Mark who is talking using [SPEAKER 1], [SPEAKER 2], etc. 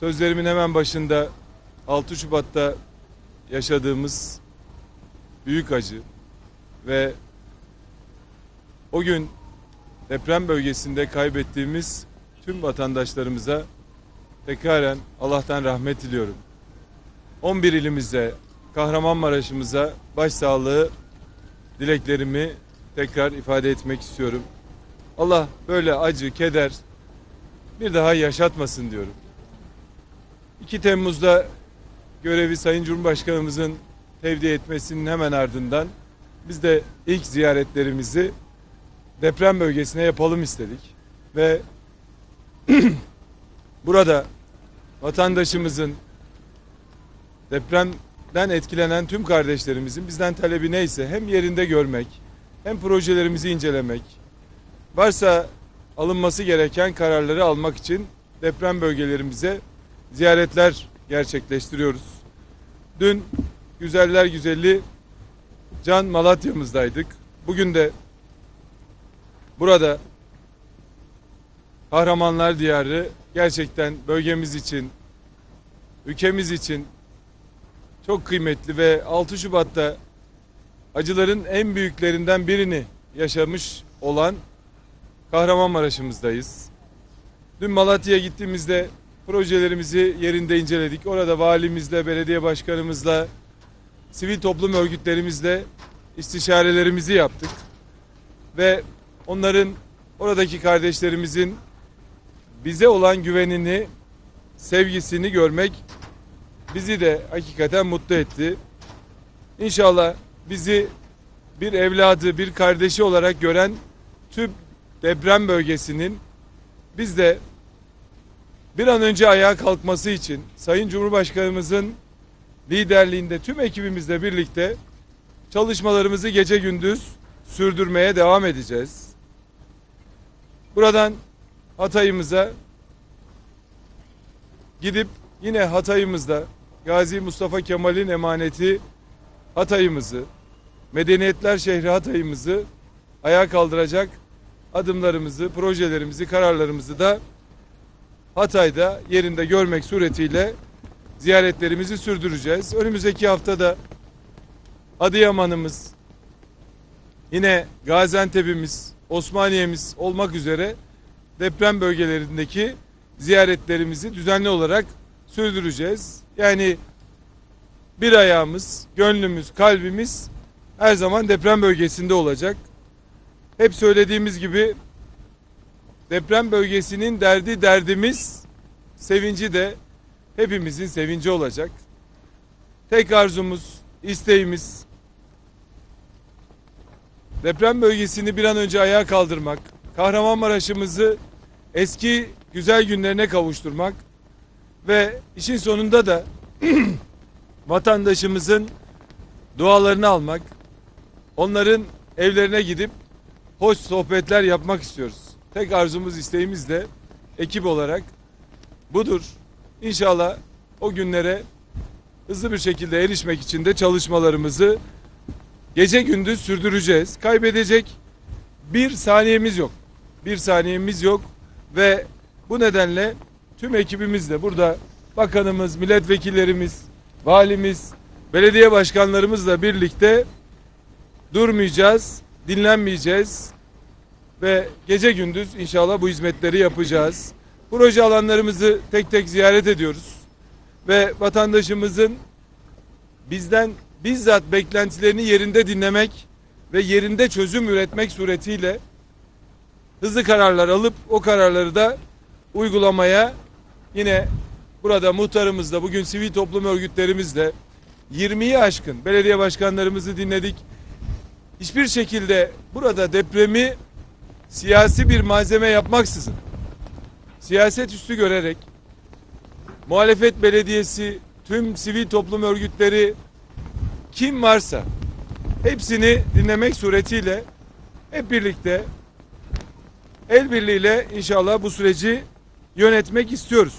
[SPEAKER 1] Sözlerimin hemen başında 6 Şubat'ta yaşadığımız büyük acı ve o gün deprem bölgesinde kaybettiğimiz tüm vatandaşlarımıza tekraren Allah'tan rahmet diliyorum. 11 ilimize, Kahramanmaraş'ımıza başsağlığı dileklerimi tekrar ifade etmek istiyorum. Allah böyle acı, keder bir daha yaşatmasın diyorum. 2 Temmuz'da görevi Sayın Cumhurbaşkanımızın tevdi etmesinin hemen ardından biz de ilk ziyaretlerimizi deprem bölgesine yapalım istedik. Ve burada vatandaşımızın depremden etkilenen tüm kardeşlerimizin bizden talebi neyse hem yerinde görmek hem projelerimizi incelemek varsa alınması gereken kararları almak için deprem bölgelerimize ziyaretler gerçekleştiriyoruz. Dün güzeller güzeli Can Malatya'mızdaydık. Bugün de burada Kahramanlar Diyarı gerçekten bölgemiz için, ülkemiz için çok kıymetli ve 6 Şubat'ta acıların en büyüklerinden birini yaşamış olan Kahramanmaraş'ımızdayız. Dün Malatya'ya gittiğimizde projelerimizi yerinde inceledik. Orada valimizle, belediye başkanımızla, sivil toplum örgütlerimizle istişarelerimizi yaptık. Ve onların, oradaki kardeşlerimizin bize olan güvenini, sevgisini görmek bizi de hakikaten mutlu etti. İnşallah bizi bir evladı, bir kardeşi olarak gören tüm deprem bölgesinin biz de bir an önce ayağa kalkması için Sayın Cumhurbaşkanımızın liderliğinde tüm ekibimizle birlikte çalışmalarımızı gece gündüz sürdürmeye devam edeceğiz. Buradan Hatay'ımıza gidip yine Hatay'ımızda Gazi Mustafa Kemal'in emaneti Hatay'ımızı, medeniyetler şehri Hatay'ımızı ayağa kaldıracak adımlarımızı, projelerimizi, kararlarımızı da Hatay'da yerinde görmek suretiyle ziyaretlerimizi sürdüreceğiz. Önümüzdeki haftada Adıyaman'ımız, yine Gaziantep'imiz, Osmaniye'miz olmak üzere deprem bölgelerindeki ziyaretlerimizi düzenli olarak sürdüreceğiz. Yani bir ayağımız, gönlümüz, kalbimiz her zaman deprem bölgesinde olacak. Hep söylediğimiz gibi deprem bölgesinin derdi derdimiz, sevinci de hepimizin sevinci olacak. Tek arzumuz, isteğimiz deprem bölgesini bir an önce ayağa kaldırmak, Kahramanmaraş'ımızı eski güzel günlerine kavuşturmak ve işin sonunda da vatandaşımızın dualarını almak, onların evlerine gidip hoş sohbetler yapmak istiyoruz. Tek arzumuz, isteğimiz de ekip olarak budur. İnşallah o günlere hızlı bir şekilde erişmek için de çalışmalarımızı gece gündüz sürdüreceğiz. Kaybedecek bir saniyemiz yok. Bir saniyemiz yok ve bu nedenle tüm ekibimizle burada bakanımız, milletvekillerimiz, valimiz, belediye başkanlarımızla birlikte durmayacağız, dinlenmeyeceğiz ve gece gündüz inşallah bu hizmetleri yapacağız. Proje alanlarımızı tek tek ziyaret ediyoruz ve vatandaşımızın bizden bizzat beklentilerini yerinde dinlemek ve yerinde çözüm üretmek suretiyle hızlı kararlar alıp o kararları da uygulamaya yine burada muhtarımızla bugün sivil toplum örgütlerimizle 20'yi aşkın belediye başkanlarımızı dinledik. Hiçbir şekilde burada depremi siyasi bir malzeme yapmaksızın siyaset üstü görerek muhalefet belediyesi, tüm sivil toplum örgütleri kim varsa hepsini dinlemek suretiyle hep birlikte el birliğiyle inşallah bu süreci yönetmek istiyoruz.